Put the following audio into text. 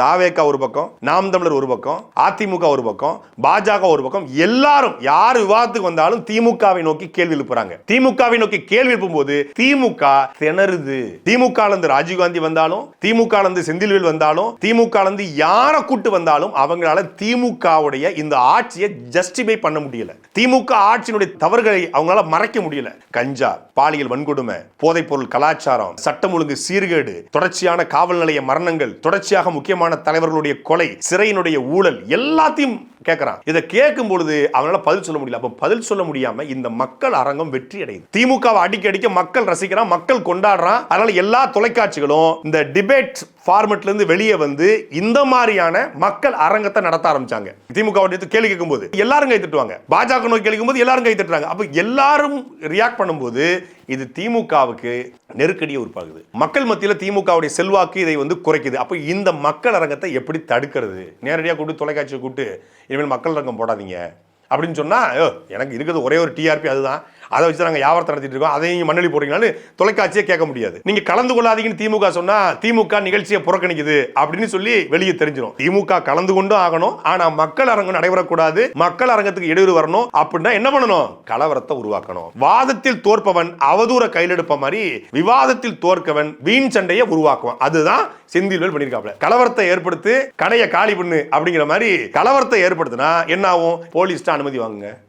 தாவேக்கா ஒரு பக்கம் நாம் தமிழர் ஒரு பக்கம் அதிமுக ஒரு பக்கம் பாஜக ஒரு பக்கம் எல்லாரும் யார் விவாதத்துக்கு வந்தாலும் திமுகவை நோக்கி கேள்வி எழுப்புறாங்க. திமுகவை நோக்கி கேள்வி எழுப்பும் போது திமுக திணறுது. திமுக இருந்து ராஜீவ்காந்தி வந்தாலும் திமுக இருந்து செந்தில்வேல் வந்தாலும் திமுக இருந்து யாரை கூட்டு வந்தாலும் அவங்களால திமுகவுடைய இந்த ஆட்சியை ஜஸ்டிஃபை பண்ண முடியல. திமுக ஆட்சியினுடைய தவறுகளை அவங்களால மறைக்க முடியல. கஞ்சா பாலியல் வன்கொடுமை போதைப் பொருள் கலாச்சாரம் சட்டம் ஒழுங்கு சீர்கேடு தொடர்ச்சியான காவல் நிலைய மரணங்கள் தொடர்ச்சியாக முக்கியமான தலைவர்களுடைய கொலை சிறையினுடைய ஊழல் எல்லாத்தையும் கேட்கறான் இதை கேட்கும் பொழுது அவனால பதில் சொல்ல முடியல. அப்ப பதில் சொல்ல முடியாம இந்த மக்கள் அரங்கம் வெற்றி அடையுது. திமுகவை அடிக்க அடிக்க மக்கள் ரசிக்கிறான் மக்கள் கொண்டாடுறான். அதனால எல்லா தொலைக்காட்சிகளும் இந்த டிபேட் ஃபார்மெட்லேருந்து வெளியே வந்து இந்த மாதிரியான மக்கள் அரங்கத்தை நடத்த ஆரம்பிச்சாங்க. திமுக கேள்வி கேட்கும்போது எல்லாரும் கை தட்டுவாங்க. பாஜக நோக்கி கேட்கும் போது எல்லாரும் கை தட்டுறாங்க. அப்போ எல்லாரும் ரியாக்ட் பண்ணும்போது இது திமுகவுக்கு நெருக்கடியை உருவாகுது மக்கள் மத்தியில் திமுகவுடைய செல்வாக்கு இதை வந்து குறைக்குது. அப்போ இந்த மக்கள் அரங்கத்தை எப்படி தடுக்கிறது? நேரடியாக கூப்பிட்டு தொலைக்காட்சியை கூப்பிட்டு இனிமேல் மக்கள் அரங்கம் போடாதீங்க. அப்படின்னு சொன்னால் எனக்கு இருக்கிறது ஒரே ஒரு டிஆர்பி அதுதான். அதை வச்சு நாங்கள் வியாபாரத்தை நடத்திட்டு இருக்கோம். அதையும் நீங்க மண்ணெளி போடுறீங்களான்னு தொலைக்காட்சியே கேட்க முடியாது. நீங்க கலந்து கொள்ளாதீங்கன்னு திமுக சொன்னா திமுக நிகழ்ச்சியை புறக்கணிக்குது அப்படின்னு சொல்லி வெளியே தெரிஞ்சிடும் திமுக கலந்து கொண்டும் ஆகணும். ஆனா மக்கள் அரங்கம் நடைபெறக்கூடாது. மக்கள் அரங்கத்துக்கு இடையூறு வரணும். அப்படின்னா என்ன பண்ணணும்? கலவரத்தை உருவாக்கணும். வாதத்தில் தோற்பவன் அவதூற கையில் எடுப்ப மாதிரி விவாதத்தில் தோற்கவன் வீண் சண்டையை உருவாக்குவான். அதுதான் செந்தில்வேல் பண்ணியிருக்காப்ல கலவரத்தை ஏற்படுத்து கடையை காலி பண்ணு அப்படிங்கிற மாதிரி கலவரத்தை ஏற்படுத்தினா என்ன ஆகும்? போலீஸ்ட்ட அனுமதி வாங்குங்க.